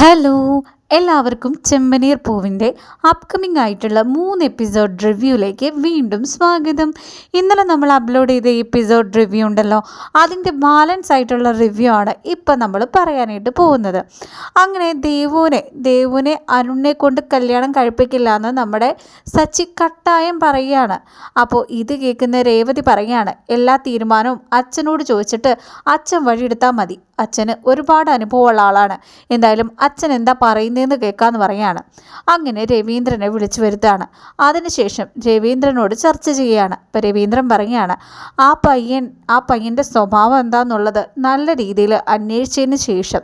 Hello, എല്ലാവർക്കും ചെമ്പനീർ പൂവിന്റെ upcoming ആയിട്ടുള്ള മൂന്ന് എപ്പിസോഡ് റിവ്യൂയിലേക്ക് വീണ്ടും സ്വാഗതം. ഇന്നലെ നമ്മൾ അപ്ലോഡ് ചെയ്ത എപ്പിസോഡ് റിവ്യൂ ഉണ്ടല്ലോ അതിന്റെ ബാലൻസ് ആയിട്ടുള്ള റിവ്യൂ ആണ് ഇപ്പം നമ്മൾ പറയാനായിട്ട് പോകുന്നത്. അങ്ങനെ ദേവുവിനെ ദേവുവിനെ അരുണിനെ കൊണ്ട് കല്യാണം കഴിപ്പിക്കില്ല എന്ന് നമ്മുടെ സച്ചി കട്ടായം പറയുകയാണ്. അപ്പോൾ ഇത് കേൾക്കുന്ന രേവതി പറയുകയാണ് എല്ലാ തീരുമാനവും അച്ഛനോട് ചോദിച്ചിട്ട് അച്ഛൻ വഴിയെടുത്താൽ മതി. അച്ഛന് ഒരുപാട് അനുഭവമുള്ള ആളാണ്. എന്തായാലും അച്ഛൻ എന്താ പറയുന്നതെന്ന് കേൾക്കാമെന്ന് പറയാണ്. അങ്ങനെ രവീന്ദ്രനെ വിളിച്ചു വരുത്താണ്. അതിനുശേഷം രവീന്ദ്രനോട് ചർച്ച ചെയ്യുകയാണ്. ഇപ്പം രവീന്ദ്രൻ പറയുകയാണ് ആ പയ്യൻ ആ പയ്യന്റെ സ്വഭാവം എന്താണെന്നുള്ളത് നല്ല രീതിയിൽ അന്വേഷിച്ചതിന് ശേഷം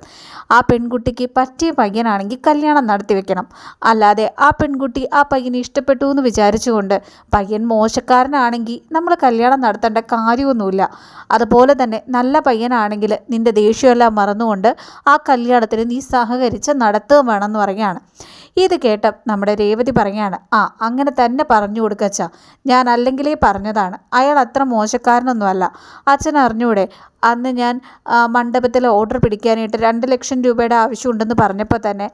ആ പെൺകുട്ടിക്ക് പറ്റിയ പയ്യനാണെങ്കിൽ കല്യാണം നടത്തി വെക്കണം. അല്ലാതെ ആ പെൺകുട്ടി ആ പയ്യനെ ഇഷ്ടപ്പെട്ടു എന്ന് വിചാരിച്ചുകൊണ്ട് പയ്യൻ മോശക്കാരനാണെങ്കിൽ നമ്മൾ കല്യാണം നടത്തേണ്ട കാര്യമൊന്നുമില്ല. അതുപോലെ തന്നെ നല്ല പയ്യനാണെങ്കിൽ നിന്റെ ദേഷ്യമെല്ലാം മറന്നുകൊണ്ട് ആ കല്യാണത്തിന് നീ സഹകരിച്ച് നടത്തുകയും വേണമെന്ന് പറയുകയാണ്. ഇത് കേട്ട നമ്മുടെ രേവതി പറയുകയാണ് ആ അങ്ങനെ തന്നെ പറഞ്ഞു കൊടുക്കച്ച ഞാൻ അല്ലെങ്കിലേ പറഞ്ഞതാണ്. അയാൾ അത്ര മോശക്കാരനൊന്നുമല്ല. അച്ഛൻ അറിഞ്ഞൂടെ അന്ന് ഞാൻ മണ്ഡപത്തിൽ ഓർഡർ പിടിക്കാനായിട്ട് രണ്ട് ലക്ഷം രൂപയുടെ ആവശ്യമുണ്ടെന്ന് പറഞ്ഞപ്പോൾ തന്നെ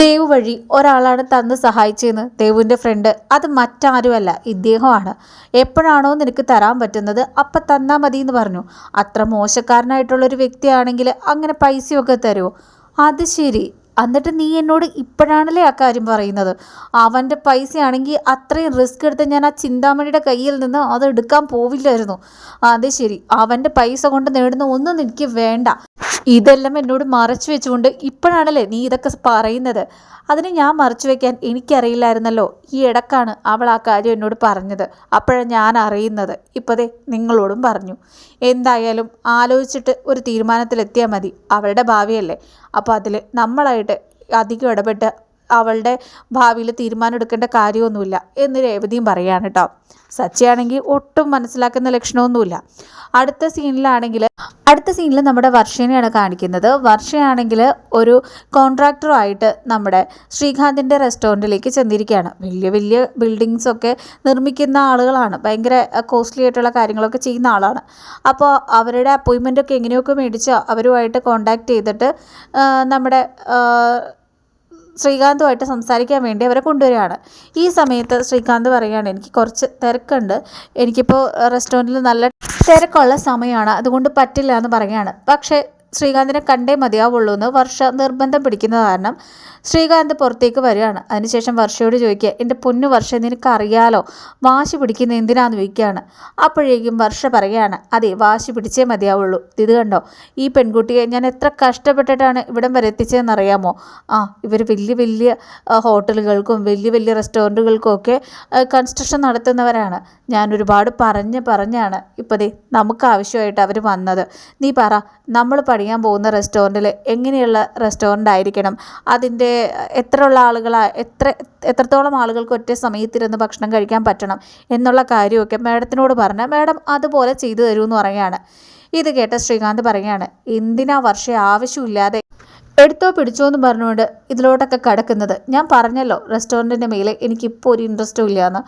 ദേവ് വഴി ഒരാളാണ് തന്ന് സഹായിച്ചതെന്ന് ദേവുവിന്റെ ഫ്രണ്ട് അത് മറ്റാരുമല്ല ഇദ്ദേഹമാണ് എപ്പോഴാണോ നിനക്ക് തരാൻ പറ്റുന്നത് അപ്പം തന്നാൽ മതി എന്ന് പറഞ്ഞു. അത്ര മോശക്കാരനായിട്ടുള്ളൊരു വ്യക്തിയാണെങ്കിൽ അങ്ങനെ പൈസയൊക്കെ തരുമോ? അത് ശരി. എന്നിട്ട് നീ എന്നോട് ഇപ്പോഴാണല്ലേ ആ കാര്യം പറയുന്നത്? അവന്റെ പൈസയാണെങ്കിൽ അത്രയും റിസ്ക് എടുത്ത് ഞാൻ ആ ചിന്താമണിയുടെ കയ്യിൽ നിന്ന് അത് എടുക്കാൻ പോവില്ലായിരുന്നു. അതെ ശരി. അവന്റെ പൈസ കൊണ്ട് നേടുന്ന ഒന്നും എനിക്ക് വേണ്ട. ഇതെല്ലാം എന്നോട് മറച്ചു വെച്ചുകൊണ്ട് ഇപ്പോഴാണല്ലേ നീ ഇതൊക്കെ പറയുന്നത്? അതിന് ഞാൻ മറച്ചു വെക്കാൻ എനിക്കറിയില്ലായിരുന്നല്ലോ. ഈ ഇടക്കാണ് അവൾ ആ കാര്യം എന്നോട് പറഞ്ഞത്. അപ്പോഴാണ് ഞാൻ അറിയുന്നത്. ഇപ്പോഴേ നിങ്ങളോടും പറഞ്ഞു. എന്തായാലും ആലോചിച്ചിട്ട് ഒരു തീരുമാനത്തിലെത്തിയാൽ മതി. അവളുടെ ഭാവിയല്ലേ. അപ്പോൾ അതിൽ നമ്മളായിട്ട് അധികം ഇടപെട്ട് അവളുടെ ഭാവിയിൽ തീരുമാനം എടുക്കേണ്ട കാര്യമൊന്നുമില്ല എന്ന് രേവതിയും പറയാണ് കേട്ടോ. സച്ചയാണെങ്കിൽ ഒട്ടും മനസ്സിലാക്കുന്ന ലക്ഷണമൊന്നുമില്ല. അടുത്ത സീനിലാണെങ്കിൽ അടുത്ത സീനിൽ നമ്മുടെ വർഷേനെയാണ് കാണിക്കുന്നത്. വർഷയാണെങ്കിൽ ഒരു കോൺട്രാക്ടറുമായിട്ട് നമ്മുടെ ശ്രീകാന്തിന്റെ റെസ്റ്റോറന്റിലേക്ക് ചെന്നിരിക്കുകയാണ്. വലിയ വലിയ ബിൽഡിങ്സ് ഒക്കെ നിർമ്മിക്കുന്ന ആളുകളാണ്. ഭയങ്കര കോസ്റ്റ്ലി ആയിട്ടുള്ള കാര്യങ്ങളൊക്കെ ചെയ്യുന്ന ആളാണ്. അപ്പോൾ അവരുടെ അപ്പോയിൻമെന്റ് ഒക്കെ എങ്ങനെയൊക്കെ മേടിച്ചോ അവരുമായിട്ട് കോണ്ടാക്ട് ചെയ്തിട്ട് നമ്മുടെ ശ്രീകാന്തുമായിട്ട് സംസാരിക്കാൻ വേണ്ടി അവരെ കൊണ്ടുവരികയാണ്. ഈ സമയത്ത് ശ്രീകാന്ത് പറയുകയാണ് എനിക്ക് കുറച്ച് തിരക്കുണ്ട്. എനിക്കിപ്പോൾ റെസ്റ്റോറന്റിൽ നല്ല തിരക്കുള്ള സമയമാണ് അതുകൊണ്ട് പറ്റില്ല എന്ന് പറയുകയാണ്. പക്ഷേ ശ്രീകാന്തിനെ കണ്ടേ മതിയാവുള്ളൂ എന്ന് വർഷ നിർബന്ധം പിടിക്കുന്ന കാരണം ശ്രീകാന്ത് പുറത്തേക്ക് വരികയാണ്. അതിനുശേഷം വർഷയോട് ചോദിക്കുക എന്റെ പൊന്നു വർഷ നിനക്ക് അറിയാലോ വാശി പിടിക്കുന്ന എന്തിനാന്ന് ചോദിക്കുകയാണ്. അപ്പോഴേക്കും വർഷ പറയുകയാണ് അതെ വാശി പിടിച്ചേ മതിയാവുള്ളൂ. ഇത് കണ്ടോ ഈ പെൺകുട്ടിയെ ഞാൻ എത്ര കഷ്ടപ്പെട്ടിട്ടാണ് ഇവിടം വരെ എത്തിച്ചതെന്നറിയാമോ ആ ഇവർ വലിയ വലിയ ഹോട്ടലുകൾക്കും വലിയ വലിയ റെസ്റ്റോറന്റുകൾക്കും ഒക്കെ കൺസ്ട്രക്ഷൻ നടത്തുന്നവരാണ്. ഞാൻ ഒരുപാട് പറഞ്ഞ് പറഞ്ഞാണ്. ഇപ്പോഴേ നമുക്ക് ആവശ്യമായിട്ട് അവർ വന്നത്. നീ പറ നമ്മൾ പഠിക്കാൻ പോകുന്ന റെസ്റ്റോറന്റിൽ എങ്ങനെയുള്ള റെസ്റ്റോറന്റ് ആയിരിക്കണം? അതിന്റെ എത്ര ഉള്ള ആളുകളാ എത്ര എത്രത്തോളം ആളുകൾക്ക് ഒറ്റ സമയത്തിരുന്ന് ഭക്ഷണം കഴിക്കാൻ പറ്റണം എന്നുള്ള കാര്യമൊക്കെ മാഡത്തിനോട് പറഞ്ഞാൽ മാഡം അതുപോലെ ചെയ്തു തരുമെന്ന് പറയുകയാണ്. ഇത് കേട്ട ശ്രീകാന്ത് പറയുകയാണ് എന്തിനാ വർഷം ആവശ്യമില്ലാതെ എടുത്തോ പിടിച്ചോ എന്ന് പറഞ്ഞുകൊണ്ട് ഇതിലോട്ടൊക്കെ കിടക്കുന്നത്? ഞാൻ പറഞ്ഞല്ലോ റെസ്റ്റോറന്റിന്റെ മേലെ എനിക്കിപ്പോൾ ഒരു ഇൻട്രസ്റ്റും ഇല്ലയെന്ന്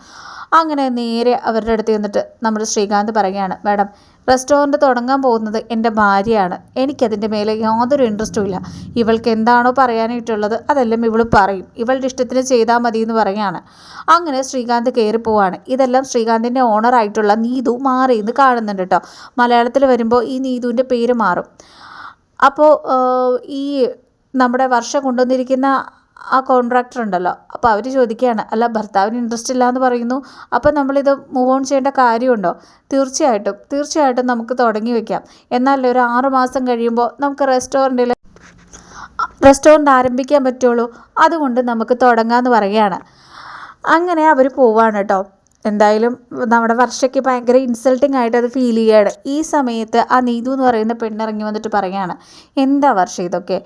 അങ്ങനെ നേരെ അവരുടെ അടുത്ത് ചെന്നിട്ട് നമ്മുടെ ശ്രീകാന്ത് പറയുകയാണ് മാഡം റെസ്റ്റോറന്റ് തുടങ്ങാൻ പോകുന്നത് എന്റെ ഭാര്യയാണ്. എനിക്കതിന്റെ മേലെ യാതൊരു ഇൻട്രസ്റ്റും ഇല്ല. ഇവൾക്ക് എന്താണോ പറയാനായിട്ടുള്ളത് അതെല്ലാം ഇവൾ പറയും. ഇവളുടെ ഇഷ്ടത്തിന് ചെയ്താൽ മതി എന്ന് പറയുകയാണ് അങ്ങനെ ശ്രീകാന്ത് കയറി പോവാണ്. ഇതെല്ലാം ശ്രീകാന്തിന്റെ ഓണറായിട്ടുള്ള നീതു മാറി എന്ന് കാണുന്നുണ്ട് കേട്ടോ. മലയാളത്തിൽ വരുമ്പോൾ ഈ നീതുവിന്റെ പേര് മാറും. അപ്പോൾ ഈ നമ്മുടെ വർഷം കൊണ്ടുവന്നിരിക്കുന്ന ആ കോൺട്രാക്ടർ ഉണ്ടല്ലോ അപ്പോൾ അവർ ചോദിക്കുകയാണ് അല്ല ഭർത്താവിന് ഇൻട്രസ്റ്റ് ഇല്ല എന്ന് പറയുന്നു. അപ്പോൾ നമ്മളിത് മൂവ് ഓൺ ചെയ്യേണ്ട കാര്യമുണ്ടോ? തീർച്ചയായിട്ടും തീർച്ചയായിട്ടും നമുക്ക് തുടങ്ങി വെക്കാം. എന്നാൽ ഒരു ആറ് മാസം കഴിയുമ്പോൾ നമുക്ക് റെസ്റ്റോറന്റിൽ റെസ്റ്റോറന്റ് ആരംഭിക്കാൻ പറ്റുള്ളൂ. അതുകൊണ്ട് നമുക്ക് തുടങ്ങാമെന്ന് പറയുകയാണ്. അങ്ങനെ അവർ പോവാണ് കേട്ടോ. എന്തായാലും നമ്മുടെ വർഷയ്ക്ക് ഭയങ്കര ഇൻസൾട്ടിങ് ആയിട്ട് അത് ഫീൽ ചെയ്യാണ്. ഈ സമയത്ത് ആ നീതു എന്ന് പറയുന്ന പെണ്ണിറങ്ങി വന്നിട്ട് പറയുകയാണ് എന്താ വർഷ ഇതൊക്കെ?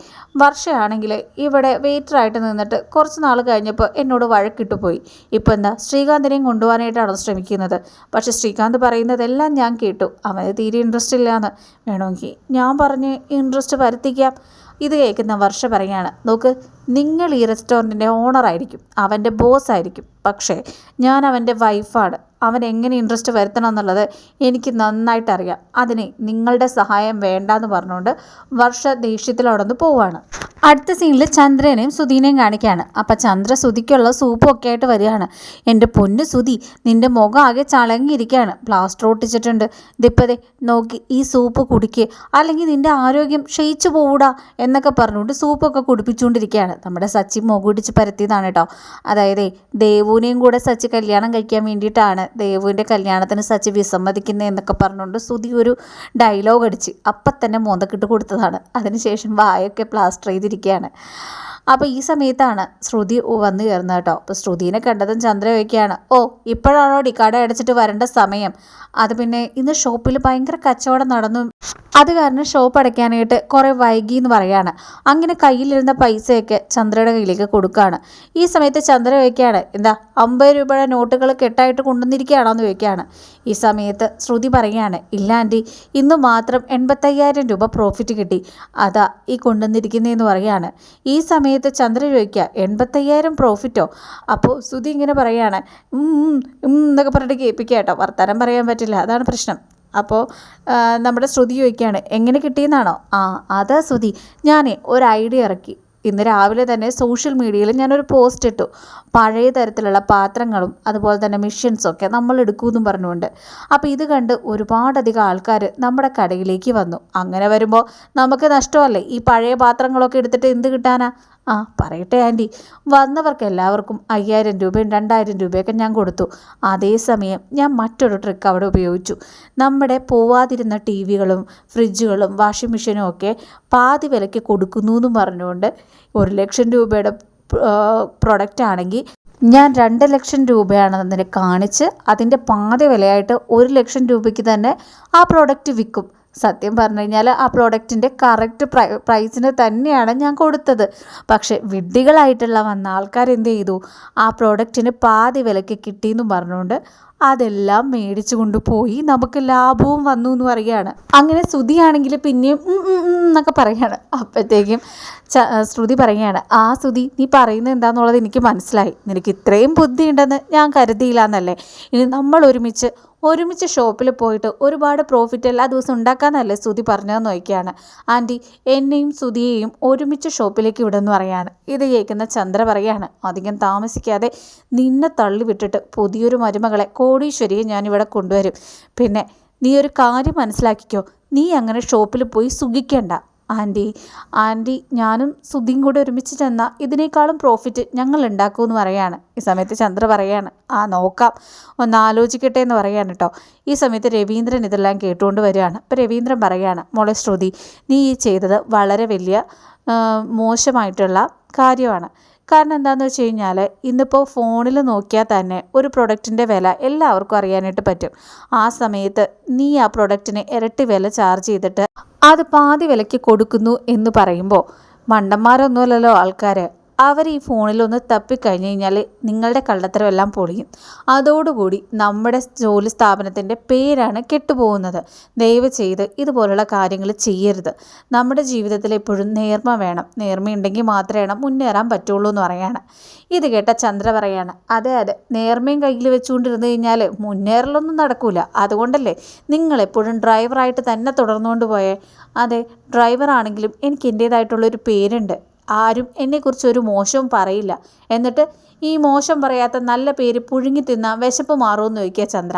വർഷയാണെങ്കിൽ ഇവിടെ വെയിറ്ററായിട്ട് നിന്നിട്ട് കുറച്ച് നാൾ കഴിഞ്ഞപ്പോൾ എന്നോട് വഴക്കിട്ട് പോയി. ഇപ്പോൾ എന്താ ശ്രീകാന്തിനെയും കൊണ്ടുപോകാനായിട്ടാണോ ശ്രമിക്കുന്നത്? പക്ഷേ ശ്രീകാന്ത് പറയുന്നതെല്ലാം ഞാൻ കേട്ടു. അവന് തീരെ ഇൻട്രസ്റ്റ് ഇല്ലയെന്ന് വേണമെങ്കിൽ ഞാൻ പറഞ്ഞ് ഇൻട്രസ്റ്റ് വരുത്തിക്കാം. ഇത് കേൾക്കുന്ന വർഷ പറയാണ് നോക്ക് നിങ്ങൾ ഈ റെസ്റ്റോറന്റിന്റെ ഓണറായിരിക്കും അവന്റെ ബോസ് ആയിരിക്കും പക്ഷേ ഞാൻ അവന്റെ വൈഫാണ്. അവൻ എങ്ങനെ ഇൻട്രസ്റ്റ് വരുത്തണം എന്നുള്ളത് എനിക്ക് നന്നായിട്ട് അറിയാം അതിന് നിങ്ങളുടെ സഹായം വേണ്ടാന്ന് പറഞ്ഞുകൊണ്ട് വർഷ ദേഷ്യത്തിൽ അവിടെ നിന്ന് പോവാണ്. അടുത്ത സീനിൽ ചന്ദ്രനെയും സുധീനെയും കാണിക്കുകയാണ്. അപ്പം ചന്ദ്ര സുധിക്കുള്ള സൂപ്പും ഒക്കെ ആയിട്ട് വരികയാണ്. എന്റെ പൊന്ന് സുധി നിന്റെ മുഖം ആകെ ചളങ്ങിയിരിക്കുകയാണ്. പ്ലാസ്റ്റർ ഒട്ടിച്ചിട്ടുണ്ട്. ഇതിപ്പതേ നോക്കി ഈ സൂപ്പ് കുടിക്കുക അല്ലെങ്കിൽ നിന്റെ ആരോഗ്യം ക്ഷയിച്ചു പോവൂടാ എന്നൊക്കെ പറഞ്ഞുകൊണ്ട് സൂപ്പൊക്കെ കുടിപ്പിച്ചുകൊണ്ടിരിക്കുകയാണ്. നമ്മുടെ സച്ചി മുകുടിച്ച് പരത്തിയതാണ് കേട്ടോ. അതായത് ദേവുവിനെയും കൂടെ സച്ചി കല്യാണം കഴിക്കാൻ വേണ്ടിയിട്ടാണ് ദേവുവിന്റെ കല്യാണത്തിന് സച്ചി വിസമ്മതിക്കുന്നത് എന്നൊക്കെ പറഞ്ഞുകൊണ്ട് സുധി ഒരു ഡയലോഗ് അടിച്ച് അപ്പം തന്നെ മോന്തക്കിട്ട് കൊടുത്തതാണ്. അതിനുശേഷം വായൊക്കെ പ്ലാസ്റ്റർ ചെയ്ത് ചെയ്തിരിക്കുകയാണ് അപ്പോൾ ഈ സമയത്താണ് ശ്രുതി വന്നു കയറുന്നത് കേട്ടോ. അപ്പോൾ ശ്രുതിനെ കണ്ടതും ചന്ദ്ര ചോദിക്കുകയാണ് ഓ ഇപ്പോഴാണോ ഡി കട അടച്ചിട്ട് വരേണ്ട സമയം? അത് പിന്നെ ഇന്ന് ഷോപ്പിൽ ഭയങ്കര കച്ചവടം നടന്നു. അത് കാരണം ഷോപ്പ് അടയ്ക്കാനായിട്ട് കുറേ വൈകി എന്ന് പറയാണ്. അങ്ങനെ കയ്യിലിരുന്ന പൈസയൊക്കെ ചന്ദ്രയുടെ കയ്യിലേക്ക് കൊടുക്കുകയാണ് ഈ സമയത്ത് ചന്ദ്ര എന്താ അമ്പത് രൂപയുടെ നോട്ടുകൾ കെട്ടായിട്ട് കൊണ്ടുവന്നിരിക്കുകയാണോ? എന്ന് ചോദിക്കുകയാണ്. ഈ സമയത്ത് ശ്രുതി പറയുകയാണ് ഇല്ല ആന്റി ഇന്ന് മാത്രം എൺപത്തയ്യായിരം രൂപ പ്രോഫിറ്റ് കിട്ടി. അതാ ഈ കൊണ്ടുവന്നിരിക്കുന്നതെന്ന് പറയുകയാണ്. ഈ സമയത്ത് ചന്ദ്ര ചോദിക്കുക എൺപത്തയ്യായിരം പ്രോഫിറ്റോ അപ്പോൾ സുധി ഇങ്ങനെ പറയുകയാണ് എന്നൊക്കെ പറഞ്ഞിട്ട് കേൾപ്പിക്കുക കേട്ടോ. വർത്തമാനം പറയാൻ പറ്റില്ല അതാണ് പ്രശ്നം. അപ്പോൾ നമ്മുടെ ശ്രുതി ചോദിക്കുകയാണ് എങ്ങനെ കിട്ടിയെന്നാണോ? ആ അതാ ശ്രുതി ഞാൻ ഒരു ഐഡിയ ഇറക്കി. ഇന്ന് രാവിലെ തന്നെ സോഷ്യൽ മീഡിയയിൽ ഞാനൊരു പോസ്റ്റ് ഇട്ടു. പഴയ തരത്തിലുള്ള പാത്രങ്ങളും അതുപോലെ തന്നെ മിഷ്യൻസും ഒക്കെ നമ്മൾ എടുക്കുമെന്നും പറഞ്ഞുകൊണ്ട്. അപ്പോൾ ഇത് കണ്ട് ഒരുപാടധികം ആൾക്കാർ നമ്മുടെ കടയിലേക്ക് വന്നു. അങ്ങനെ വരുമ്പോൾ നമുക്ക് നഷ്ടമല്ലേ? ഈ പഴയ പാത്രങ്ങളൊക്കെ എടുത്തിട്ട് എന്ത് കിട്ടാനാ? ആ പറയട്ടെ ആന്റി. വന്നവർക്ക് എല്ലാവർക്കും അയ്യായിരം രൂപയും രണ്ടായിരം രൂപയൊക്കെ ഞാൻ കൊടുത്തു. അതേസമയം ഞാൻ മറ്റൊരു ട്രിക്ക് അവിടെ ഉപയോഗിച്ചു. നമ്മുടെ പോവാതിരുന്ന ടി വികളും ഫ്രിഡ്ജുകളും വാഷിംഗ് മെഷീനും ഒക്കെ പാതി വിലയ്ക്ക് കൊടുക്കുന്നു എന്നും പറഞ്ഞുകൊണ്ട് ഒരു ലക്ഷം രൂപയുടെ പ്രൊഡക്റ്റ് ആണെങ്കിൽ ഞാൻ രണ്ട് ലക്ഷം രൂപയാണെന്നതിനെ കാണിച്ച് അതിന്റെ പാതി വിലയായിട്ട് ഒരു ലക്ഷം രൂപയ്ക്ക് തന്നെ ആ പ്രോഡക്റ്റ് വിൽക്കും. സത്യം പറഞ്ഞു കഴിഞ്ഞാൽ ആ പ്രോഡക്റ്റിന്റെ കറക്റ്റ് പ്രൈ പ്രൈസിന് തന്നെയാണ് ഞാൻ കൊടുത്തത്. പക്ഷേ വിഡ്ഢികളായിട്ടുള്ള വന്ന ആൾക്കാർ എന്ത് ചെയ്തു? ആ പ്രോഡക്റ്റിന് പാതി വിലയ്ക്ക് കിട്ടിയെന്നും പറഞ്ഞുകൊണ്ട് അതെല്ലാം മേടിച്ചു കൊണ്ടുപോയി നമുക്ക് ലാഭവും വന്നു എന്ന് പറയുകയാണ്. അങ്ങനെ ശ്രുതിയാണെങ്കിൽ പിന്നെയും എന്നൊക്കെ പറയുകയാണ്. അപ്പോഴത്തേക്കും ശ്രുതി പറയുകയാണ് ആ ശ്രുതി നീ പറയുന്നത് എന്താണെന്നുള്ളത് എനിക്ക് മനസ്സിലായി. നിനക്ക് ഇത്രയും ബുദ്ധി ഉണ്ടെന്ന് ഞാൻ കരുതിയില്ല എന്നല്ലേ? ഇനി നമ്മൾ ഒരുമിച്ച് ഒരുമിച്ച് ഷോപ്പിൽ പോയിട്ട് ഒരുപാട് പ്രോഫിറ്റ് എല്ലാ ദിവസവും ഉണ്ടാക്കാമെന്നല്ലേ സ്തുതി പറഞ്ഞതെന്ന് നോക്കിയാണ് ആന്റി എന്നെയും സുതിയെയും ഒരുമിച്ച് ഷോപ്പിലേക്ക് വിടുന്നു പറയാണ്. ഇത് കേൾക്കുന്ന ചന്ദ്ര പറയാണ് അധികം താമസിക്കാതെ നിന്നെ തള്ളി വിട്ടിട്ട് പുതിയൊരു മരുമകളെ കോടീശ്വരിയെ ഞാനിവിടെ കൊണ്ടുവരും. പിന്നെ നീ ഒരു കാര്യം മനസ്സിലാക്കിക്കോ നീ അങ്ങനെ ഷോപ്പിൽ പോയി സുഖിക്കണ്ട. ആന്റി. ആന്റി ഞാനും സുധിയും കൂടെ ഒരുമിച്ച് ചെന്നാൽ ഇതിനേക്കാളും പ്രോഫിറ്റ് ഞങ്ങൾ ഉണ്ടാക്കുമെന്ന് പറയാണ്. ഈ സമയത്ത് ചന്ദ്ര പറയാണ് ആ നോക്കാം. ഒന്ന് ആലോചിക്കട്ടെ എന്ന് പറയാണ് കേട്ടോ ഈ സമയത്ത് രവീന്ദ്രൻ ഇതെല്ലാം കേട്ടുകൊണ്ട് വരികയാണ്. അപ്പോൾ രവീന്ദ്രൻ പറയാണ് മോളെ ശ്രുതി നീ ഈ ചെയ്തത് വളരെ വലിയ മോശമായിട്ടുള്ള കാര്യമാണ്. കാരണം എന്താണെന്ന് വെച്ച് കഴിഞ്ഞാൽ ഇന്നിപ്പോൾ ഫോണിൽ നോക്കിയാൽ തന്നെ ഒരു പ്രൊഡക്റ്റിന്റെ വില എല്ലാവർക്കും അറിയാനായിട്ട് പറ്റും. ആ സമയത്ത് നീ ആ പ്രൊഡക്റ്റിന് ഇരട്ടി വില ചാർജ് ചെയ്തിട്ട് അത് പാതി വിലയ്ക്ക് കൊടുക്കുന്നു എന്ന് പറയുമ്പോൾ മണ്ടന്മാരൊന്നുമല്ലല്ലോ ആൾക്കാർ അവർ ഈ ഫോണിലൊന്ന് തപ്പിക്കഴിഞ്ഞ് കഴിഞ്ഞാൽ നിങ്ങളുടെ കള്ളത്തരമെല്ലാം പൊളിയും. അതോടുകൂടി നമ്മുടെ ജോലി സ്ഥാപനത്തിന്റെ പേരാണ് കെട്ടുപോകുന്നത്. ദയവ് ചെയ്ത് ഇതുപോലുള്ള കാര്യങ്ങൾ ചെയ്യരുത്. നമ്മുടെ ജീവിതത്തിൽ എപ്പോഴും നേർമ വേണം. നേർമയുണ്ടെങ്കിൽ മാത്രമേ മുന്നേറാൻ പറ്റുള്ളൂ എന്ന് പറയാണ്. ഇത് കേട്ട ചന്ദ്ര പറയാണ് അതെ അതെ. നേർമയും കയ്യിൽ വെച്ചുകൊണ്ടിരുന്ന് കഴിഞ്ഞാൽ മുന്നേറലൊന്നും നടക്കില്ല അതുകൊണ്ടല്ലേ നിങ്ങളെപ്പോഴും ഡ്രൈവറായിട്ട് തന്നെ തുടർന്നുകൊണ്ട് പോയേ? അതെ ഡ്രൈവറാണെങ്കിലും എനിക്ക് എന്റേതായിട്ടുള്ളൊരു പേരുണ്ട്. ആരും എന്നെക്കുറിച്ച് ഒരു മോശവും പറയില്ല. എന്നിട്ട് ഈ മോശം പറയാത്ത നല്ല പേര് പുഴുങ്ങി തിന്ന വിശപ്പ് മാറുമെന്ന് ചോദിക്കുക ചന്ദ്ര.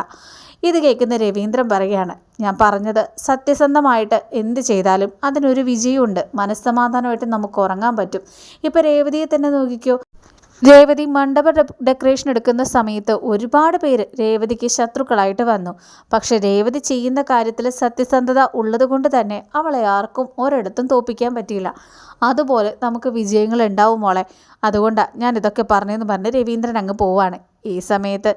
ഇത് കേൾക്കുന്ന രവീന്ദ്രൻ പറയുകയാണ് ഞാൻ പറഞ്ഞത് സത്യസന്ധമായിട്ട് എന്ത് ചെയ്താലും അതിനൊരു വിജയമുണ്ട് മനസ്സമാധാനമായിട്ട് നമുക്ക് ഉറങ്ങാൻ പറ്റും. ഇപ്പോൾ രേവതിയെ തന്നെ നോക്കിക്കോ. രേവതി മണ്ഡപ ഡെക്കറേഷൻ എടുക്കുന്ന സമയത്ത് ഒരുപാട് പേര് രേവതിക്ക് ശത്രുക്കളായിട്ട് വന്നു. പക്ഷെ രേവതി ചെയ്യുന്ന കാര്യത്തിൽ സത്യസന്ധത ഉള്ളതുകൊണ്ട് തന്നെ അവളെ ആർക്കും ഒരിടത്തും തോപ്പിക്കാൻ പറ്റിയില്ല. അതുപോലെ നമുക്ക് വിജയങ്ങൾ ഉണ്ടാവും മോളെ. അതുകൊണ്ടാണ് ഞാൻ ഇതൊക്കെ പറഞ്ഞതെന്ന് പറഞ്ഞ് രവീന്ദ്രൻ അങ്ങ് പോവാണ്. ഈ സമയത്ത്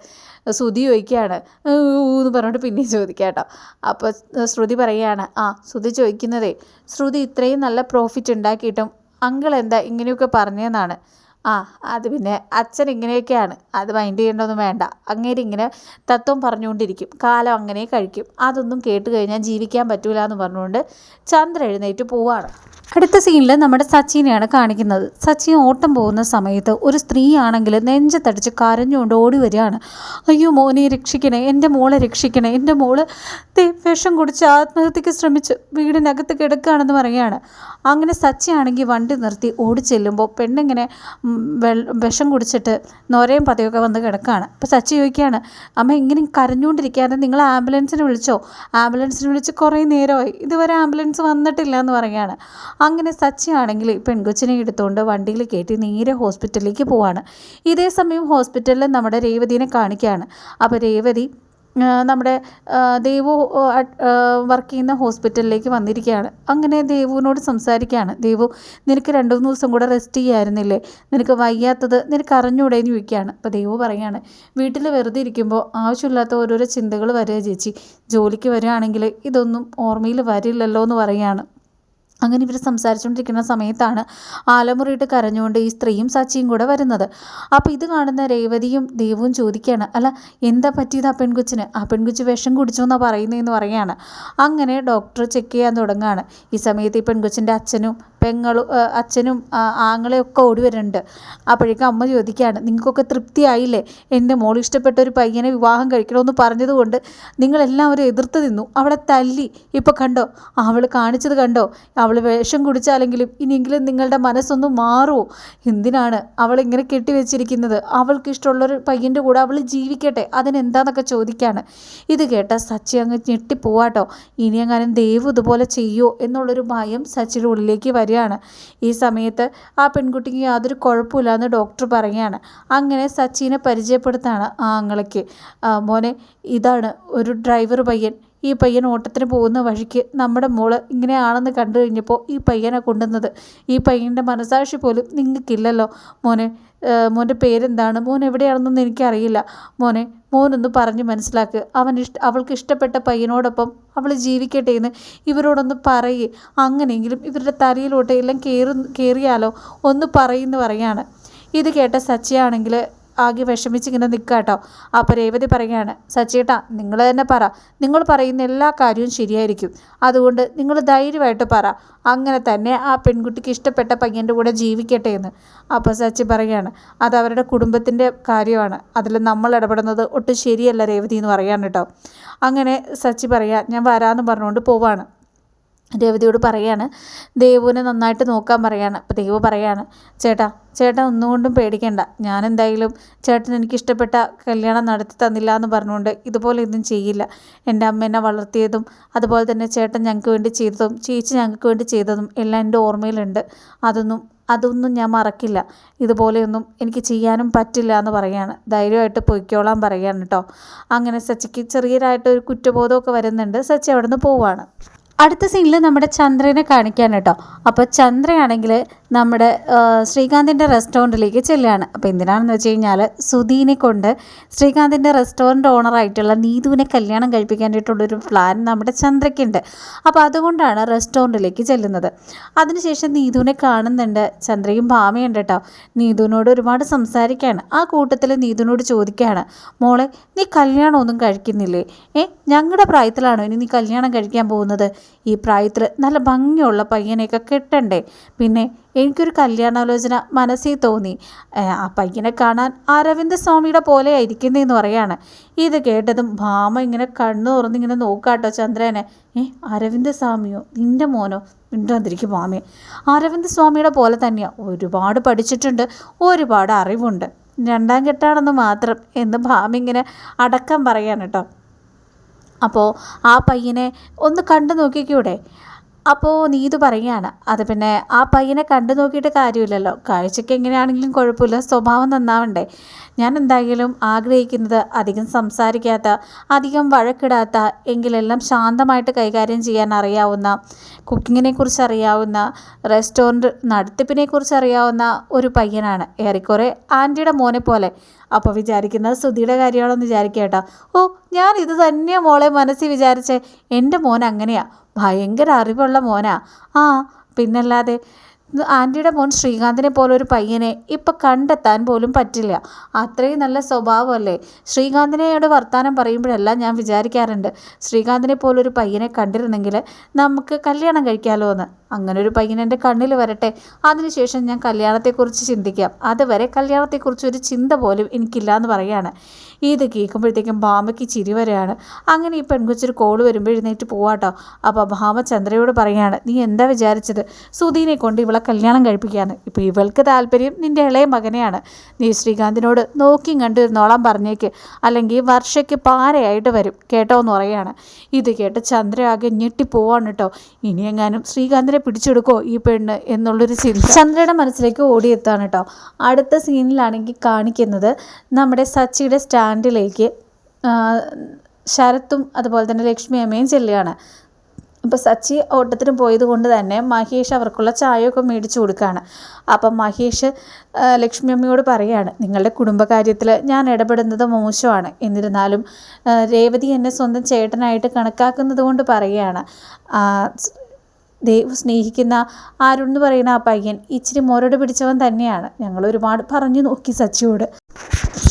ശ്രുതി ചോദിക്കുകയാണ്. എന്ന് പറഞ്ഞിട്ട് പിന്നെയും ചോദിക്കാട്ടോ അപ്പോൾ ശ്രുതി പറയുകയാണ് ആ ശ്രുതി ചോദിക്കുന്നതേ ശ്രുതി ഇത്രയും നല്ല പ്രോഫിറ്റ് ഉണ്ടാക്കിയിട്ടും അങ്കിൾ എന്താ ഇങ്ങനെയൊക്കെ പറഞ്ഞതെന്നാണ് ആ അത് പിന്നെ അച്ഛൻ ഇങ്ങനെയൊക്കെയാണ്. അത് മൈൻഡ് ചെയ്യേണ്ടതൊന്നും വേണ്ട. അങ്ങേര് ഇങ്ങനെ തത്വം പറഞ്ഞുകൊണ്ടിരിക്കും. കാലം അങ്ങനെ കഴിക്കും. അതൊന്നും കേട്ട് കഴിഞ്ഞാൽ ജീവിക്കാൻ പറ്റൂല എന്ന് പറഞ്ഞുകൊണ്ട് ചന്ദ്ര എഴുന്നേറ്റ് പോവാണ്. അടുത്ത സീനിൽ നമ്മുടെ സച്ചിനെയാണ് കാണിക്കുന്നത്. സച്ചിൻ ഓട്ടം പോകുന്ന സമയത്ത് ഒരു സ്ത്രീ സ്ത്രീയാണെങ്കിൽ നെഞ്ചത്തടിച്ച് കരഞ്ഞുകൊണ്ട് ഓടി വരികയാണ്. അയ്യോ മോനെ രക്ഷിക്കണേ. എന്റെ മോളെ രക്ഷിക്കണേ. എന്റെ മോൾ വിഷം കുടിച്ച് ആത്മഹത്യക്ക് ശ്രമിച്ച് വീടിനകത്ത് കിടക്കുകയാണെന്ന് പറയുകയാണ്. അങ്ങനെ സച്ചി ആണെങ്കിൽ വണ്ടി നിർത്തി ഓടി ചെല്ലുമ്പോൾ പെണ്ണിങ്ങനെ വിഷം കുടിച്ചിട്ട് നോരയും പതയൊക്കെ വന്ന് കിടക്കുകയാണ് അപ്പോൾ സച്ചി ചോദിക്കുകയാണ് അമ്മ ഇങ്ങനെ കരഞ്ഞുകൊണ്ടിരിക്കുകയാണ് നിങ്ങൾ ആംബുലൻസിന് വിളിച്ചോ? ആംബുലൻസിന് വിളിച്ച് കുറേ നേരമായി. ഇതുവരെ ആംബുലൻസ് വന്നിട്ടില്ല എന്ന് പറയുകയാണ്. അങ്ങനെ സച്ചി ആണെങ്കിൽ പെൺകൊച്ചിനെ എടുത്തുകൊണ്ട് വണ്ടിയിൽ കയറ്റി നേരെ ഹോസ്പിറ്റലിലേക്ക് പോവാണ്. ഇതേ സമയം ഹോസ്പിറ്റലിൽ നമ്മുടെ രേവതിനെ കാണിക്കുകയാണ്. അപ്പോൾ രേവതി നമ്മുടെ ദേവു വർക്ക് ചെയ്യുന്ന ഹോസ്പിറ്റലിലേക്ക് വന്നിരിക്കുകയാണ്. അങ്ങനെ ദേവുവിനോട് സംസാരിക്കുകയാണ്. ദേവു നിനക്ക് രണ്ട് മൂന്ന് ദിവസം കൂടെ റെസ്റ്റ് ചെയ്യായിരുന്നില്ലേ? നിനക്ക് വയ്യാത്തത് നിനക്ക് അറിഞ്ഞൂടെ എന്ന് ചോദിക്കുകയാണ്. അപ്പോൾ ദേവു പറയുകയാണ് വീട്ടിൽ വെറുതെ ഇരിക്കുമ്പോൾ ആവശ്യമില്ലാത്ത ഓരോരോ ചിന്തകൾ വരിക ചേച്ചി. ജോലിക്ക് വരികയാണെങ്കിൽ ഇതൊന്നും ഓർമ്മയിൽ വരില്ലല്ലോ എന്ന് പറയുകയാണ്. അങ്ങനെ ഇവർ സംസാരിച്ചുകൊണ്ടിരിക്കുന്ന സമയത്താണ് ആലമുറിയിട്ട് കരഞ്ഞുകൊണ്ട് ഈ സ്ത്രീയും സച്ചിയും കൂടെ വരുന്നത്. അപ്പോൾ ഇത് കാണുന്ന രേവതിയും ദേവും ചോദിക്കുകയാണ് അല്ല എന്താ പറ്റിയത് ആ പെൺകുച്ചിന്? ആ പെൺകുച്ച് വിഷം കുടിച്ചു എന്നാണ് പറയുന്നതെന്ന് പറയുകയാണ്. അങ്ങനെ ഡോക്ടർ ചെക്ക് ചെയ്യാൻ തുടങ്ങുകയാണ്. ഈ സമയത്ത് ഈ പെൺകുച്ചിന്റെ അച്ഛനും പെങ്ങളും അച്ഛനും ആങ്ങളെയൊക്കെ ഓടി വരുന്നുണ്ട്. അപ്പോഴേക്കും അമ്മ ചോദിക്കുകയാണ് നിങ്ങൾക്കൊക്കെ തൃപ്തിയായില്ലേ? എന്റെ മോൾ ഇഷ്ടപ്പെട്ട ഒരു പയ്യനെ വിവാഹം കഴിക്കണമെന്ന് പറഞ്ഞതുകൊണ്ട് നിങ്ങളെല്ലാവരും എതിർത്ത് നിന്നു. അവളെ തല്ലി. ഇപ്പോൾ കണ്ടോ? അവൾ കാണിച്ചത് കണ്ടോ? അവൾ വേഷം കുടിച്ചാലെങ്കിലും ഇനിയെങ്കിലും നിങ്ങളുടെ മനസ്സൊന്ന് മാറുമോ എന്തിനാണ് അവൾ ഇങ്ങനെ കെട്ടിവെച്ചിരിക്കുന്നത്? അവൾക്ക് ഇഷ്ടമുള്ളൊരു പയ്യന്റെ കൂടെ അവൾ ജീവിക്കട്ടെ? അതിനെന്താന്നൊക്കെ ചോദിക്കുകയാണ്. ഇത് കേട്ട സച്ചി അങ്ങ് ഞെട്ടിപ്പോവാട്ടോ ഇനി എങ്ങാനും ദേവ് ഇതുപോലെ ചെയ്യുമോ എന്നുള്ളൊരു ഭയം സച്ചിയുടെ ഉള്ളിലേക്ക് വരികയാണ് ഈ സമയത്ത് ആ പെൺകുട്ടിക്ക് യാതൊരു കുഴപ്പമില്ല എന്ന് ഡോക്ടർ പറയുകയാണ്. അങ്ങനെ സച്ചിനെ പരിചയപ്പെടുത്താണ് ആ ആങ്ങളയ്ക്ക്. മോനെ ഇതാണ് ഒരു ഡ്രൈവർ പയ്യൻ. ഈ പയ്യൻ ഓട്ടത്തിന് പോകുന്ന വഴിക്ക് നമ്മുടെ മോൾ ഇങ്ങനെയാണെന്ന് കണ്ടു കഴിഞ്ഞപ്പോൾ ഈ പയ്യനെ കൊണ്ടുവന്നത്. ഈ പയ്യന്റെ മനസാക്ഷി പോലും നിങ്ങൾക്കില്ലല്ലോ. മോനെ മോന്റെ പേരെന്താണ്? മോൻ എവിടെയാണെന്നൊന്നും എനിക്കറിയില്ല. മോനെ മോനൊന്ന് പറഞ്ഞ് മനസ്സിലാക്കുക അവൻ ഇഷ്ട അവൾക്ക് ഇഷ്ടപ്പെട്ട പയ്യനോടൊപ്പം അവൾ ജീവിക്കട്ടെ എന്ന് ഇവരോടൊന്ന് പറയേ. അങ്ങനെയെങ്കിലും ഇവരുടെ തലയിലോട്ട് എല്ലാം കയറി കയറിയാലോ ഒന്ന് പറയുമെന്ന് പറയാണ്. ഇത് കേട്ട സച്ചിയാണെങ്കിൽ ആകെ വിഷമിച്ചിങ്ങനെ കേട്ടോ അപ്പോൾ രേവതി പറയുകയാണ് സച്ചേട്ടാ നിങ്ങൾ തന്നെ പറ. നിങ്ങൾ പറയുന്ന എല്ലാ കാര്യവും ശരിയായിരിക്കും. അതുകൊണ്ട് നിങ്ങൾ ധൈര്യമായിട്ട് പറ. അങ്ങനെ തന്നെ ആ പെൺകുട്ടിക്ക് ഇഷ്ടപ്പെട്ട പയ്യന്റെ കൂടെ ജീവിക്കട്ടെ എന്ന്. അപ്പോൾ സച്ചി പറയുകയാണ് അത് അവരുടെ കുടുംബത്തിന്റെ കാര്യമാണ്. അതിൽ നമ്മൾ ഇടപെടുന്നത് ഒട്ടും ശരിയല്ല രേവതി എന്ന് പറയാണ് കേട്ടോ അങ്ങനെ സച്ചി പറയുക ഞാൻ വരാമെന്ന് പറഞ്ഞുകൊണ്ട് പോവാണ്. രേവതിയോട് പറയാണ് ദേവുവിനെ നന്നായിട്ട് നോക്കാൻ പറയാണ്. അപ്പോൾ ദേവു പറയാണ് ചേട്ടാ ചേട്ടൻ ഒന്നുകൊണ്ടും പേടിക്കണ്ട. ഞാൻ എന്തായാലും ചേട്ടൻ എനിക്ക് ഇഷ്ടപ്പെട്ട കല്യാണം നടത്തി തന്നില്ല എന്ന് പറഞ്ഞുകൊണ്ട് ഇതുപോലെ ഒന്നും ചെയ്യില്ല. എന്റെ അമ്മ എന്നെ വളർത്തിയതും അതുപോലെ തന്നെ ചേട്ടൻ ഞങ്ങൾക്ക് വേണ്ടി ചെയ്തതും ചേച്ചി ഞങ്ങൾക്ക് വേണ്ടി ചെയ്തതും എല്ലാം എന്റെ ഓർമ്മയിലുണ്ട്. അതൊന്നും അതൊന്നും ഞാൻ മറക്കില്ല. ഇതുപോലെയൊന്നും എനിക്ക് ചെയ്യാനും പറ്റില്ല എന്ന് പറയാണ്. ധൈര്യമായിട്ട് പൊയ്ക്കോളാൻ പറയാണ് കേട്ടോ. അങ്ങനെ സച്ചിക്ക് ചെറിയതായിട്ട് ഒരു കുറ്റബോധമൊക്കെ വരുന്നുണ്ട്. സച്ചി അവിടെ നിന്ന് പോവാണ്. അടുത്ത സീനിൽ നമ്മുടെ ചന്ദ്രനെ കാണിക്കാൻ കേട്ടോ അപ്പോൾ ചന്ദ്രയാണെങ്കിൽ നമ്മുടെ ശ്രീകാന്തിന്റെ റെസ്റ്റോറന്റിലേക്ക് ചെല്ലുകയാണ്. അപ്പോൾ എന്തിനാണെന്ന് വെച്ച് കഴിഞ്ഞാൽ സുധീനെ കൊണ്ട് ശ്രീകാന്തിന്റെ റെസ്റ്റോറന്റ് ഓണറായിട്ടുള്ള നീതുവിനെ കല്യാണം കഴിപ്പിക്കാനായിട്ടുള്ളൊരു പ്ലാൻ നമ്മുടെ ചന്ദ്രയ്ക്കുണ്ട്. അപ്പോൾ അതുകൊണ്ടാണ് റെസ്റ്റോറന്റിലേക്ക് ചെല്ലുന്നത്. അതിനുശേഷം നീതുവിനെ കാണുന്നുണ്ട്. ചന്ദ്രയും ഭാമയുണ്ട് കേട്ടോ നീതുവിനോട് ഒരുപാട് സംസാരിക്കുകയാണ് ആ കൂട്ടത്തിൽ നീതുവിനോട് ചോദിക്കുകയാണ്. മോളെ നീ കല്യാണമൊന്നും കഴിക്കുന്നില്ലേ? ഏ ഞങ്ങളുടെ പ്രായത്തിലാണോ ഇനി നീ കല്യാണം കഴിക്കാൻ പോകുന്നത്? ഈ പ്രായത്തിൽ നല്ല ഭംഗിയുള്ള പയ്യനെയൊക്കെ കിട്ടണ്ടേ? പിന്നെ എനിക്കൊരു കല്യാണാലോചന മനസ്സിൽ തോന്നി. ആ പയ്യനെ കാണാൻ അരവിന്ദ് സ്വാമിയുടെ പോലെ ആയിരിക്കുന്നതെന്ന് പറയാണ്. ഇത് കേട്ടതും ഭാമ ഇങ്ങനെ കണ്ണു തുറന്നിങ്ങനെ നോക്കാട്ടോ ചന്ദ്രനെ. ഏ അരവിന്ദ് സ്വാമിയോ? നിന്റെ മോനോ? മിണ്ടാതിരിക്കും ഭാമയെ അരവിന്ദ് സ്വാമിയുടെ പോലെ തന്നെയാണ് ഒരുപാട് പഠിച്ചിട്ടുണ്ട് ഒരുപാട് അറിവുണ്ട്. രണ്ടാം കെട്ടാണെന്ന് മാത്രം എന്ന് ഭാമ ഇങ്ങനെ അടക്കം പറയാണ് കേട്ടോ. അപ്പോൾ ആ പയ്യനെ ഒന്ന് കണ്ടു നോക്കിക്കൂടെ? അപ്പോൾ നീതു പറയുകയാണ് അത് പിന്നെ ആ പയ്യനെ കണ്ടു നോക്കിയിട്ട് കാര്യമില്ലല്ലോ. കാഴ്ചയ്ക്ക് എങ്ങനെയാണെങ്കിലും കുഴപ്പമില്ല. സ്വഭാവം നന്നാവണ്ടേ. ഞാൻ എന്തായാലും ആഗ്രഹിക്കുന്നത് അധികം സംസാരിക്കാത്ത അധികം വഴക്കിടാത്ത എങ്കിലെല്ലാം ശാന്തമായിട്ട് കൈകാര്യം ചെയ്യാൻ അറിയാവുന്ന കുക്കിങ്ങിനെ കുറിച്ച് അറിയാവുന്ന റെസ്റ്റോറന്റ് നടത്തിപ്പിനെ കുറിച്ച് അറിയാവുന്ന ഒരു പയ്യനാണ്. ഏറെക്കുറെ ആന്റിയുടെ മോനെ പോലെ. അപ്പോൾ വിചാരിക്കുന്നത് സുധിയുടെ കാര്യമാണെന്ന് വിചാരിക്കുക ഓ ഞാൻ ഇത് തന്നെയാ മോളെ മനസ്സിൽ വിചാരിച്ചേ. എന്റെ മോൻ അങ്ങനെയാ. ഭയങ്കര അറിവുള്ള മോനാ. ആ പിന്നല്ലാതെ ആന്റിയുടെ മോൻ ശ്രീകാന്തിനെ പോലെ ഒരു പയ്യനെ ഇപ്പം കണ്ടെത്താൻ പോലും പറ്റില്ല. അത്രയും നല്ല സ്വഭാവമല്ലേ? ശ്രീകാന്തിനെയോട് വർത്തമാനം പറയുമ്പോഴെല്ലാം ഞാൻ വിചാരിക്കാറുണ്ട് ശ്രീകാന്തിനെ പോലൊരു പയ്യനെ കണ്ടിരുന്നെങ്കിൽ നമുക്ക് കല്യാണം കഴിക്കാമല്ലോ എന്ന് അങ്ങനെ ഒരു പയ്യൻ എന്റെ കണ്ണിൽ വരട്ടെ. അതിനുശേഷം ഞാൻ കല്യാണത്തെക്കുറിച്ച് ചിന്തിക്കാം. അതുവരെ കല്യാണത്തെക്കുറിച്ച് ഒരു ചിന്ത പോലും എനിക്കില്ല എന്ന് പറയാണ്. ഇത് കേൾക്കുമ്പോഴത്തേക്കും ഭാമയ്ക്ക് ചിരി വരെയാണ്. അങ്ങനെ ഈ പെൺകൊച്ചൊരു കോൾ വരുമ്പോൾ എഴുന്നേറ്റ് പോവാട്ടോ. അപ്പോൾ ഭാമ ചന്ദ്രയോട് പറയാണ് നീ എന്താ വിചാരിച്ചത്? സുധീനെ കൊണ്ട് ഇവളെ കല്യാണം കഴിപ്പിക്കുകയാണ് ഇപ്പോൾ ഇവൾക്ക് താല്പര്യം നിന്റെ ഇളയ മകനെയാണ്. നീ ശ്രീകാന്തിനോട് നോക്കിയും കണ്ടിരുന്നോളാം പറഞ്ഞേക്ക്. അല്ലെങ്കിൽ വർഷയ്ക്ക് പാരയായിട്ട് വരും. കേട്ടോ എന്ന് പറയുകയാണ് ഇത് കേട്ട് ചന്ദ്ര ആകെ ഞെട്ടിപ്പോവാണ് കേട്ടോ ഇനിയെങ്ങാനും ശ്രീകാന്തിനെ പിടിച്ചെടുക്കോ ഈ പെണ്ണ് എന്നുള്ളൊരു ചിന്ത. ചന്ദ്രയുടെ മനസ്സിലേക്ക് ഓടിയെത്താണ് കേട്ടോ അടുത്ത സീനിലാണെങ്കിൽ കാണിക്കുന്നത് നമ്മുടെ സച്ചിയുടെ സ്റ്റാൻഡിലേക്ക് ശരത്തും അതുപോലെ തന്നെ ലക്ഷ്മി അമ്മയും ചെല്ലുകയാണ്. അപ്പോൾ സച്ചി ഓട്ടത്തിന് പോയത് കൊണ്ട് തന്നെ മഹേഷ് അവർക്കുള്ള ചായയൊക്കെ മേടിച്ചു കൊടുക്കുകയാണ് അപ്പം മഹേഷ് ലക്ഷ്മി അമ്മയോട് പറയുകയാണ് നിങ്ങളുടെ കുടുംബകാര്യത്തിൽ ഞാൻ ഇടപെടുന്നത് മോശമാണ്. എന്നിരുന്നാലും രേവതി എന്നെ സ്വന്തം ചേട്ടനായിട്ട് കണക്കാക്കുന്നത് കൊണ്ട് പറയുകയാണ് ദേവ് സ്നേഹിക്കുന്ന ആരുൺ എന്ന് പറയുന്ന ആ പയ്യൻ ഇച്ചിരി മോരോട് പിടിച്ചവൻ തന്നെയാണ്. ഞങ്ങൾ ഒരുപാട് പറഞ്ഞു നോക്കി സച്ചിയോട്.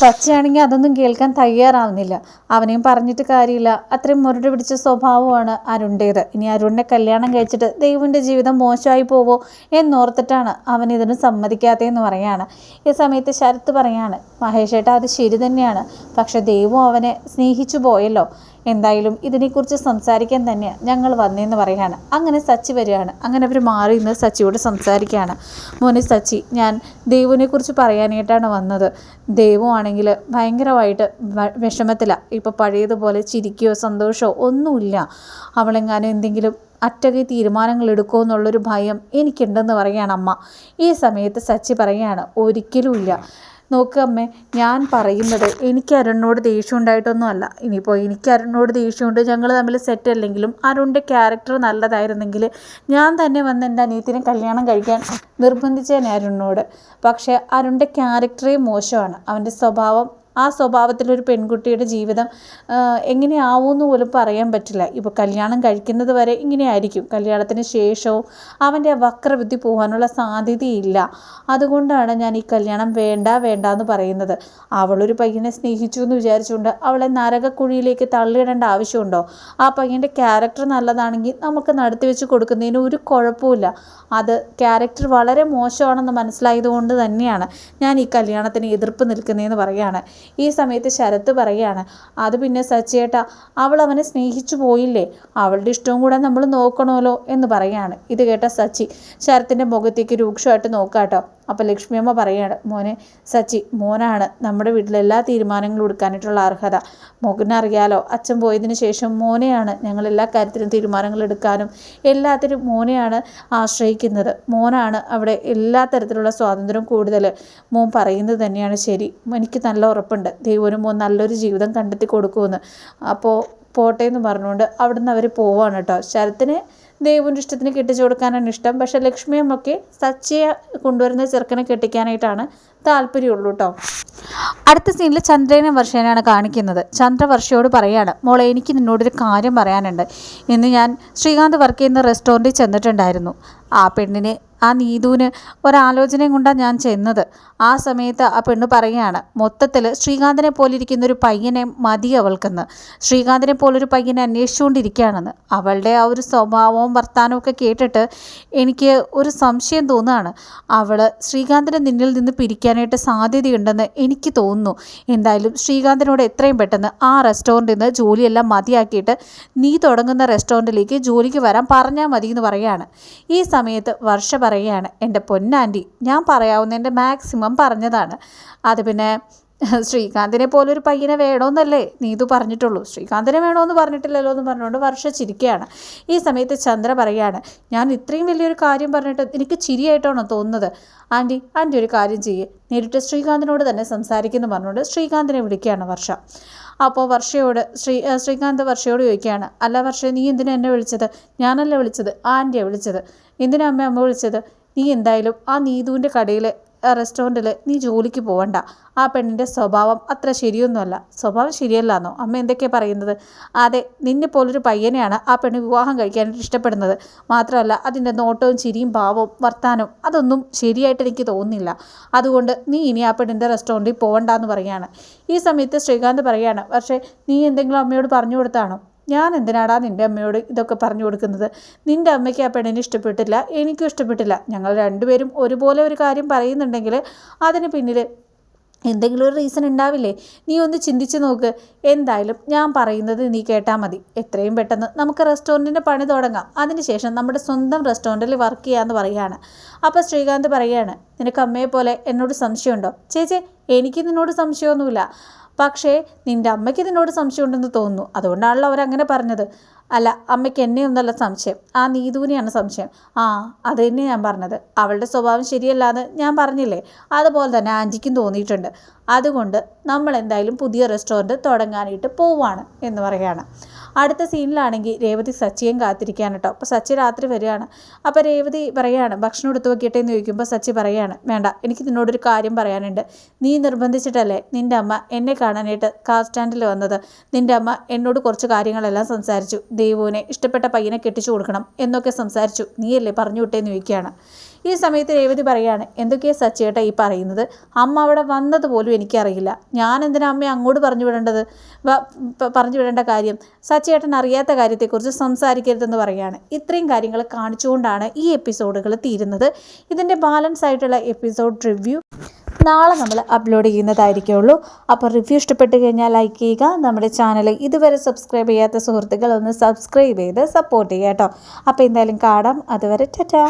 സച്ചിയാണെങ്കിൽ അതൊന്നും കേൾക്കാൻ തയ്യാറാവുന്നില്ല. അവനെയും പറഞ്ഞിട്ട് കാര്യമില്ല. അത്രയും മുരട് പിടിച്ച സ്വഭാവമാണ് അരുണിന്റേത്. ഇനി അരുണിനെ കല്യാണം കഴിച്ചിട്ട് ദൈവന്റെ ജീവിതം മോശമായി പോവോ എന്നോർത്തിട്ടാണ് അവൻ ഇതിന് സമ്മതിക്കാത്തതെന്ന് പറയാണ്. ഈ സമയത്ത് ശരത്ത് പറയാണ് മഹേഷേട്ട അത് ശരി തന്നെയാണ്. പക്ഷെ ദൈവം അവനെ സ്നേഹിച്ചു പോയല്ലോ. എന്തായാലും ഇതിനെക്കുറിച്ച് സംസാരിക്കാൻ തന്നെ ഞങ്ങൾ വന്നതെന്ന് പറയാണ്. അങ്ങനെ സച്ചി വരികയാണ്. അങ്ങനെ അവർ മാറി നിന്ന് സച്ചിയോട് സംസാരിക്കുകയാണ്. മോനെ സച്ചി ഞാൻ ദേവുവിനെക്കുറിച്ച് പറയാനായിട്ടാണ് വന്നത്. ദേവുവാണെങ്കിൽ ഭയങ്കരമായിട്ട് വിഷമത്തിലാണ് ഇപ്പോൾ പഴയതുപോലെ ചിരിക്കുകയോ സന്തോഷമോ ഒന്നുമില്ല. അവളെങ്ങാനും എന്തെങ്കിലും അറ്റകെ തീരുമാനങ്ങൾ എടുക്കുമോ എന്നുള്ളൊരു ഭയം എനിക്കുണ്ടെന്ന് പറയുകയാണ് അമ്മ. ഈ സമയത്ത് സച്ചി പറയുകയാണ് ഒരിക്കലുമില്ല നോക്ക് അമ്മേ ഞാൻ പറയുന്നത് എനിക്ക് അരുണിനോട് ദേഷ്യം ഉണ്ടായിട്ടൊന്നും അല്ല ഇനിയിപ്പോൾ എനിക്ക് അരുണിനോട് ദേഷ്യമുണ്ട് ഞങ്ങൾ തമ്മിൽ സെറ്റ് അല്ലെങ്കിലും അരുണിന്റെ ക്യാരക്ടർ നല്ലതായിരുന്നെങ്കിൽ ഞാൻ തന്നെ വന്ന് എന്റെ അനിയത്തിനെ കല്യാണം കഴിക്കാൻ നിർബന്ധിച്ചേനെ അരുണിനോട്. പക്ഷേ അരുണിന്റെ ക്യാരക്ടറേ മോശമാണ്. അവന്റെ സ്വഭാവം ആ സ്വഭാവത്തിലൊരു പെൺകുട്ടിയുടെ ജീവിതം എങ്ങനെയാവുമെന്ന് പോലും പറയാൻ പറ്റില്ല. ഇപ്പോൾ കല്യാണം കഴിക്കുന്നത് വരെ ഇങ്ങനെയായിരിക്കും. കല്യാണത്തിന് ശേഷവും അവന്റെ വക്രബുദ്ധി പോകാനുള്ള സാധ്യതയില്ല. അതുകൊണ്ടാണ് ഞാൻ ഈ കല്യാണം വേണ്ട വേണ്ട എന്ന് പറയുന്നത്. അവളൊരു പയ്യനെ സ്നേഹിച്ചു എന്ന് വിചാരിച്ചുകൊണ്ട് അവളെ നരകക്കുഴിയിലേക്ക് തള്ളിയിടേണ്ട ആവശ്യമുണ്ടോ? ആ പയ്യന്റെ ക്യാരക്ടർ നല്ലതാണെങ്കിൽ നമുക്ക് നടത്തി വെച്ച് കൊടുക്കുന്നതിന് ഒരു കുഴപ്പമില്ല അത് ക്യാരക്ടർ വളരെ മോശമാണെന്ന് മനസ്സിലായതുകൊണ്ട് തന്നെയാണ് ഞാൻ ഈ കല്യാണത്തിന് എതിർപ്പ് നിൽക്കുന്നതെന്ന് പറയുകയാണ്. ഈ സമയത്ത് ശരത്ത് പറയുകയാണ് അത് പിന്നെ സച്ചേട്ട അവൾ അവനെ സ്നേഹിച്ചു പോയില്ലേ? അവളുടെ ഇഷ്ടവും കൂടെ നമ്മൾ നോക്കണമല്ലോ എന്ന് പറയുകയാണ്. ഇത് കേട്ട സച്ചി ശരത്തിന്റെ മുഖത്തേക്ക് രൂക്ഷമായിട്ട് നോക്കാട്ടോ. അപ്പോൾ ലക്ഷ്മിയമ്മ പറയുകയാണ് മോനെ സച്ചി മോനാണ്. നമ്മുടെ വീട്ടിലെ എല്ലാ തീരുമാനങ്ങളും എടുക്കാനായിട്ടുള്ള അർഹത. മോഹനറിയാലോ അച്ഛൻ പോയതിന് ശേഷം മോനെയാണ് ഞങ്ങൾ എല്ലാ കാര്യത്തിലും തീരുമാനങ്ങൾ എടുക്കാനും എല്ലാത്തിനും മോനെയാണ് ആശ്രയിക്കുന്നത്. മോനാണ് അവിടെ എല്ലാ തരത്തിലുള്ള സ്വാതന്ത്ര്യം കൂടുതൽ. മോൻ പറയുന്നത് തന്നെയാണ് ശരി. എനിക്ക് നല്ല ഉറപ്പുണ്ട്. ദൈവനും മോൻ നല്ലൊരു ജീവിതം കണ്ടെത്തി കൊടുക്കുമെന്ന്. അപ്പോൾ പോട്ടെ എന്ന് പറഞ്ഞുകൊണ്ട് അവിടുന്ന് അവർ പോവാണ് കേട്ടോ. ശരത്തിന് ദേവുവിന്റെ ഇഷ്ടത്തിന് കെട്ടിച്ചു കൊടുക്കാനാണ് ഇഷ്ടം. പക്ഷേ ലക്ഷ്മിയമ്മൊക്കെ സച്ചിയെ കൊണ്ടുവരുന്ന ചെറുക്കനെ കെട്ടിക്കാനായിട്ടാണ് താല്പര്യമുള്ളൂ കേട്ടോ അടുത്ത സീനിൽ ചന്ദ്രനെ വർഷേനാണ് കാണിക്കുന്നത്. ചന്ദ്ര വർഷയോട് പറയാണ് മോളെ എനിക്ക് നിന്നോടൊരു കാര്യം പറയാനുണ്ട്. ഇന്ന് ഞാൻ ശ്രീകാന്ത് വർക്ക് ചെയ്യുന്ന റെസ്റ്റോറന്റിൽ ചെന്നിട്ടുണ്ടായിരുന്നു. ആ പെണ്ണിനെ ആ നീതുവിന് ഒരാലോചനയും കൊണ്ടാണ് ഞാൻ ചെന്നത്. ആ സമയത്ത് ആ പെണ്ണ് പറയുകയാണ് മൊത്തത്തിൽ ശ്രീകാന്തിനെ പോലെ ഇരിക്കുന്ന ഒരു പയ്യനെ മതി അവൾക്കെന്ന്. ശ്രീകാന്തിനെ പോലൊരു പയ്യനെ അന്വേഷിച്ചുകൊണ്ടിരിക്കുകയാണെന്ന്. അവളുടെ ആ ഒരു സ്വഭാവവും വർത്തമാനവും ഒക്കെ കേട്ടിട്ട് എനിക്ക് ഒരു സംശയം തോന്നുകയാണ്. അവൾ ശ്രീകാന്തിനെ നിന്നിൽ നിന്ന് പിരിക്കാനായിട്ട് സാധ്യതയുണ്ടെന്ന് എനിക്ക് തോന്നുന്നു. എന്തായാലും ശ്രീകാന്തിനോട് എത്രയും പെട്ടെന്ന് ആ റെസ്റ്റോറന്റിൽ നിന്ന് ജോലിയെല്ലാം മതിയാക്കിയിട്ട് നീ തുടങ്ങുന്ന റെസ്റ്റോറന്റിലേക്ക് ജോലിക്ക് വരാൻ പറഞ്ഞാൽ മതി എന്ന് പറയുകയാണ്. ഈ സമയത്ത് വർഷ പറയുകയാണ് എന്റെ പൊന്നാന്റി ഞാൻ പറയാവുന്നതിന്റെ മാക്സിമം പറഞ്ഞതാണ്. അത് പിന്നെ ശ്രീകാന്തിനെ പോലൊരു പയ്യനെ വേണമെന്നല്ലേ നീ നീതു പറഞ്ഞിട്ടുള്ളൂ. ശ്രീകാന്തിനെ വേണമെന്ന് പറഞ്ഞിട്ടില്ലല്ലോ എന്ന് പറഞ്ഞുകൊണ്ട് വർഷ ചിരിക്കുകയാണ്. ഈ സമയത്ത് ചന്ദ്ര പറയുകയാണ് ഞാൻ ഇത്രയും വലിയൊരു കാര്യം പറഞ്ഞിട്ട് എനിക്ക് ചിരിയായിട്ടാണോ തോന്നുന്നത്? ആന്റി ആന്റി ഒരു കാര്യം ചെയ്യേ. നേരിട്ട് ശ്രീകാന്തിനോട് തന്നെ സംസാരിക്കുന്നു പറഞ്ഞുകൊണ്ട് ശ്രീകാന്തിനെ വിളിക്കുകയാണ് വർഷ. അപ്പോൾ വർഷയോട് ശ്രീ ശ്രീകാന്ത് വർഷയോട് ചോദിക്കുകയാണ് അല്ല വർഷ നീ എന്തിനാ എന്നെ വിളിച്ചത്? ഞാനല്ല വിളിച്ചത് ആന്റിയാണ് വിളിച്ചത്. എന്തിനാ അമ്മ അമ്മ വിളിച്ചത്? നീ എന്തായാലും ആ നീതുവിന്റെ കടയിൽ റെസ്റ്റോറന്റിൽ നീ ജോലിക്ക് പോവണ്ട. ആ പെണ്ണിന്റെ സ്വഭാവം അത്ര ശരിയൊന്നുമല്ല. സ്വഭാവം ശരിയല്ലാന്നോ? അമ്മ എന്തൊക്കെയാണ് പറയുന്നത്? അതെ നിന്നെ പോലൊരു പയ്യനെയാണ് ആ പെണ്ണ് വിവാഹം കഴിക്കാനായിട്ട് ഇഷ്ടപ്പെടുന്നത്. മാത്രമല്ല അതിന്റെ നോട്ടവും ചിരിയും ഭാവവും വർത്താനവും അതൊന്നും ശരിയായിട്ട് എനിക്ക് തോന്നുന്നില്ല. അതുകൊണ്ട് നീ ഇനി ആ പെണ്ണിന്റെ റെസ്റ്റോറന്റിൽ പോകണ്ടെന്ന് പറയാണ്. ഈ സമയത്ത് ശ്രീകാന്ത് പറയാണ് പക്ഷേ നീ എന്തെങ്കിലും അമ്മയോട് പറഞ്ഞു കൊടുത്താണോ? ഞാൻ എന്തിനാടാ നിന്റെ അമ്മയോട് ഇതൊക്കെ പറഞ്ഞു കൊടുക്കുന്നത്? നിന്റെ അമ്മയ്ക്ക് ആ പെണ്ണിനെ ഇഷ്ടപ്പെട്ടില്ല എനിക്കും ഇഷ്ടപ്പെട്ടില്ല. ഞങ്ങൾ രണ്ടുപേരും ഒരുപോലെ ഒരു കാര്യം പറയുന്നുണ്ടെങ്കിൽ അതിന് പിന്നിൽ എന്തെങ്കിലും ഒരു റീസൺ ഉണ്ടാവില്ലേ? നീ ഒന്ന് ചിന്തിച്ച് നോക്ക്. എന്തായാലും ഞാൻ പറയുന്നത് നീ കേട്ടാൽ മതി. എത്രയും പെട്ടെന്ന് നമുക്ക് റെസ്റ്റോറന്റിന്റെ പണി തുടങ്ങാം. അതിനുശേഷം നമ്മുടെ സ്വന്തം റെസ്റ്റോറന്റിൽ വർക്ക് ചെയ്യാമെന്ന് പറയുകയാണ്. അപ്പോൾ ശ്രീകാന്ത് പറയുകയാണ് നിനക്ക് അമ്മയെ പോലെ എന്നോട് സംശയമുണ്ടോ? ചേച്ചി എനിക്ക് നിന്നോട് സംശയമൊന്നുമില്ല. പക്ഷേ നിന്റെ അമ്മയ്ക്ക് നിന്നോട് സംശയമുണ്ടെന്ന് തോന്നുന്നു. അതുകൊണ്ടാണല്ലോ അവരങ്ങനെ പറഞ്ഞത്. അല്ല അമ്മയ്ക്ക് എന്നെ ഒന്നല്ല സംശയം. ആ നീതുവിനെയാണ് സംശയം. ആ അത് തന്നെ ഞാൻ പറഞ്ഞത്. അവളുടെ സ്വഭാവം ശരിയല്ലാന്ന് ഞാൻ പറഞ്ഞില്ലേ? അതുപോലെ തന്നെ ആന്റിക്കും തോന്നിയിട്ടുണ്ട്. അതുകൊണ്ട് നമ്മൾ എന്തായാലും പുതിയ റെസ്റ്റോറന്റ് തുടങ്ങാനായിട്ട് പോവുകയാണ് എന്ന് പറയുകയാണ്. അടുത്ത സീനിലാണെങ്കിൽ രേവതി സച്ചിയും കാത്തിരിക്കുകയാണ് കേട്ടോ അപ്പോൾ സച്ചി രാത്രി വരികയാണ്. അപ്പോൾ രേവതി പറയുകയാണ് ഭക്ഷണം എടുത്തു വെക്കട്ടെ എന്ന് ചോദിക്കുമ്പോൾ സച്ചി പറയുകയാണ് വേണ്ട എനിക്ക് നിന്നോടൊരു കാര്യം പറയാനുണ്ട്. നീ നിർബന്ധിച്ചിട്ടല്ലേ നിന്റെ അമ്മ എന്നെ കാണാനായിട്ട് കാർ സ്റ്റാൻഡിൽ വന്നത്? നിന്റെ അമ്മ എന്നോട് കുറച്ച് കാര്യങ്ങളെല്ലാം സംസാരിച്ചു. ദേവുവിനെ ഇഷ്ടപ്പെട്ട പയ്യനെ കെട്ടിച്ചു കൊടുക്കണം എന്നൊക്കെ സംസാരിച്ചു. നീയല്ലേ പറഞ്ഞു വിട്ടേന്ന് ചോദിക്കുകയാണ്. ഈ സമയത്ത് രേവതി പറയാണ് എന്തൊക്കെയാണ് സച്ചേട്ട ഈ പറയുന്നത്? അമ്മ അവിടെ വന്നത് പോലും എനിക്കറിയില്ല. ഞാൻ എന്തിനാ അമ്മയെ അങ്ങോട്ട് പറഞ്ഞു വിടേണ്ടത്? പറഞ്ഞു വിടേണ്ട കാര്യം സച്ചേട്ടൻ അറിയാത്ത കാര്യത്തെക്കുറിച്ച് സംസാരിക്കരുതെന്ന് പറയുകയാണ് ഇത്രയും കാര്യങ്ങൾ കാണിച്ചുകൊണ്ടാണ് ഈ എപ്പിസോഡുകൾ തീരുന്നത്. ഇതിന്റെ ബാലൻസ് ആയിട്ടുള്ള എപ്പിസോഡ് റിവ്യൂ നാളെ നമ്മൾ അപ്ലോഡ് ചെയ്യുന്നതായിരിക്കുള്ളൂ. അപ്പോൾ റിവ്യൂ ഇഷ്ടപ്പെട്ട് കഴിഞ്ഞാൽ ലൈക്ക് ചെയ്യുക. നമ്മുടെ ചാനൽ ഇതുവരെ സബ്സ്ക്രൈബ് ചെയ്യാത്ത സുഹൃത്തുക്കൾ ഒന്ന് സബ്സ്ക്രൈബ് ചെയ്ത് സപ്പോർട്ട് ചെയ്യുക കേട്ടോ. അപ്പോൾ എന്തായാലും കാണാം. അതുവരെ ടാറ്റാ.